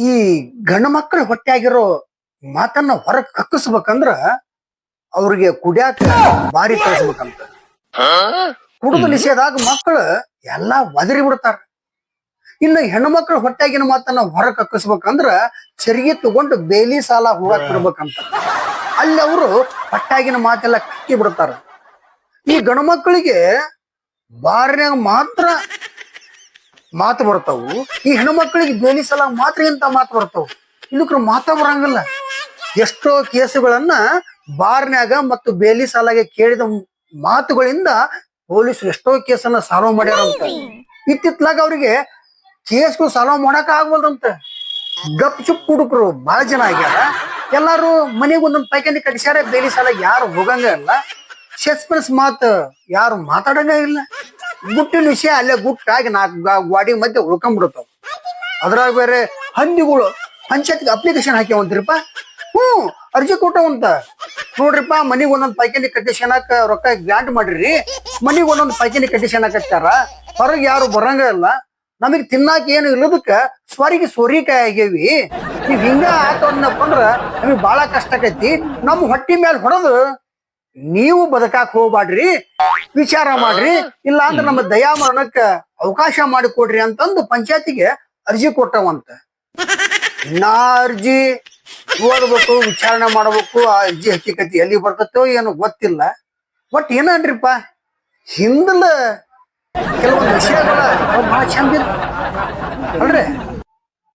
ಈ ಗಂಡ ಮಕ್ಕಳು ಹೊಟ್ಟೆಯಾಗಿರೋ ಮಾತನ್ನ ಹೊರಗ್ ಕಕ್ಕಿಸ್ಬೇಕಂದ್ರ ಅವ್ರಿಗೆ ಕುಡಿಯಾಕ ಬಾರಿ ಕಳಿಸ್ಬೇಕಂತ ಕುಡಿದು ನಿಷೇಧಾಗ ಮಕ್ಕಳು ಎಲ್ಲಾ ಒದರಿ ಬಿಡ್ತಾರ. ಇನ್ನು ಹೆಣ್ಮಕ್ಳು ಹೊಟ್ಟೆಗಿನ ಮಾತನ್ನ ಹೊರ ಕಕ್ಕಿಸ್ಬೇಕಂದ್ರ ಚರಿಗೆ ತಗೊಂಡು ಬೇಲಿ ಸಾಲ ಹೋಗಕ್ ಬಿಡ್ಬೇಕಂತ ಅಲ್ಲಿ ಅವರು ಹೊಟ್ಟಾಗಿನ ಮಾತೆಲ್ಲ ಕಕ್ಕಿ ಬಿಡ್ತಾರ. ಈ ಗಣಮಕ್ಕಳಿಗೆ ಮಕ್ಕಳಿಗೆ ಬಾರ್ಯಾಗ ಮಾತ್ರ ಮಾತು ಬರ್ತಾವು. ಈ ಹೆಣ್ಮಕ್ಳಿಗೆ ಬೇಲಿ ಸಲ ಮಾತ್ರ ಇಂತ ಮಾತು ಬರ್ತಾವು. ಇಲ್ಲಕ್ರ ಮಾತಾ ಬರಂಗಿಲ್ಲ. ಎಷ್ಟೋ ಕೇಸುಗಳನ್ನ ಬಾರ್ನ್ಯಾಗ ಮತ್ತು ಬೇಲಿ ಸಾಲಾಗೆ ಕೇಳಿದ ಮಾತುಗಳಿಂದ ಪೊಲೀಸರು ಎಷ್ಟೋ ಕೇಸನ್ನ ಸಾಲ್ವ್ ಮಾಡ್ಯಾರಂತ ಇತ್ತಿತ್ಲಾಗ ಅವ್ರಿಗೆ ಕೇಸ್ಗಳು ಸಾಲ್ವ್ ಮಾಡಕ್ ಆಗ್ಬೋದಂತ ಗಪ್ ಚುಪ್ ಹುಡುಕರು ಬಹಳ ಜನ ಆಗ್ಯಾರ. ಎಲ್ಲಾರು ಮನೆಗೆ ಒಂದೊಂದು ಪೈಕಾನಿ ಕಟ್ಸ್ಯಾರ, ಬೇಲಿ ಸಾಲ ಯಾರು ಹೋಗಂಗ ಇಲ್ಲ. ಸಸ್ಪೆನ್ಸ್ ಮಾತು ಯಾರು ಮಾತಾಡಂಗ ಇಲ್ಲ. ಗುಟ್ಟಿನ ವಿಷಯ ಅಲ್ಲೇ ಗುಟ್ಟಾಗಿ ನಾಲ್ಕು ಗಾಡಿ ಮಧ್ಯೆ ಉಳ್ಕೊಂಡ್ಬಿಡ್ತಾವ ಅದ್ರಾಗ ಬೇರೆ ಹಂದಿಗಳು, ಪಂಚಾಯತ್ಗೆ ಅಪ್ಲಿಕೇಶನ್ ಹಾಕ್ಯಾವಂತ್ರಿಪ್ಪ. ಹ್ಞೂ, ಅರ್ಜಿ ಕೊಟ್ಟವಂತ. ನೋಡ್ರಿಪ್ಪ, ಮನಿಗ್ ಒಂದೊಂದು ಪೈಕಾನಿ ಕಟ್ಟಿಸ್ಕೊಳಕ ರೊಕ್ಕ ಗ್ರಾಂಟ್ ಮಾಡ್ರಿ. ಮನಿಗ್ ಒಂದೊಂದ್ ಪೈಕಾನಿ ಕಟ್ಟಿಸ್ಕೊಳಕತ್ತಾರ ಹೊರಗೆ ಯಾರು ಬರಂಗ ಇಲ್ಲ. ನಮಗ್ ತಿನ್ನಾಕ ಏನು ಇಲ್ಲದಕ್ಕ ಸ್ವರಿಗೆ ಸೋರಿಕಾಯಿ ಆಗ್ಯಾವಿ. ನೀವ್ ಹಿಂಗ ಆತ ಅಂದ್ರ ನಮಗ್ ಬಾಳ ಕಷ್ಟ ಆಕೈತಿ. ನಮ್ ಹೊಟ್ಟಿ ಮೇಲೆ ಹೊಡೆದು ನೀವು ಬದಕಾಕ್ ಹೋಗ್ಬಾಡ್ರಿ ವಿಚಾರ ಮಾಡ್ರಿ ಇಲ್ಲ ಅಂದ್ರೆ ನಮ್ಮ ದಯಾ ಮರಣಕ್ಕ ಅವಕಾಶ ಮಾಡಿಕೊಡ್ರಿ ಅಂತಂದು ಪಂಚಾಯತಿಗೆ ಅರ್ಜಿ ಕೊಟ್ಟವಂತ. ನಾ ಅರ್ಜಿ ಓದ್ಬೇಕು ವಿಚಾರಣೆ ಮಾಡ್ಬೇಕು ಆ ಅರ್ಜಿ ಹಕ್ಕಿಕತಿ ಎಲ್ಲಿ ಬರ್ತತೋ ಏನೋ ಗೊತ್ತಿಲ್ಲ. ಬಟ್ ಏನನ್ರಿಪ್ಪ? ಹಿಂದಲ ಕೆಲವೊಂದು ವಿಷಯಗಳ ಬಹಳ ಚಂದ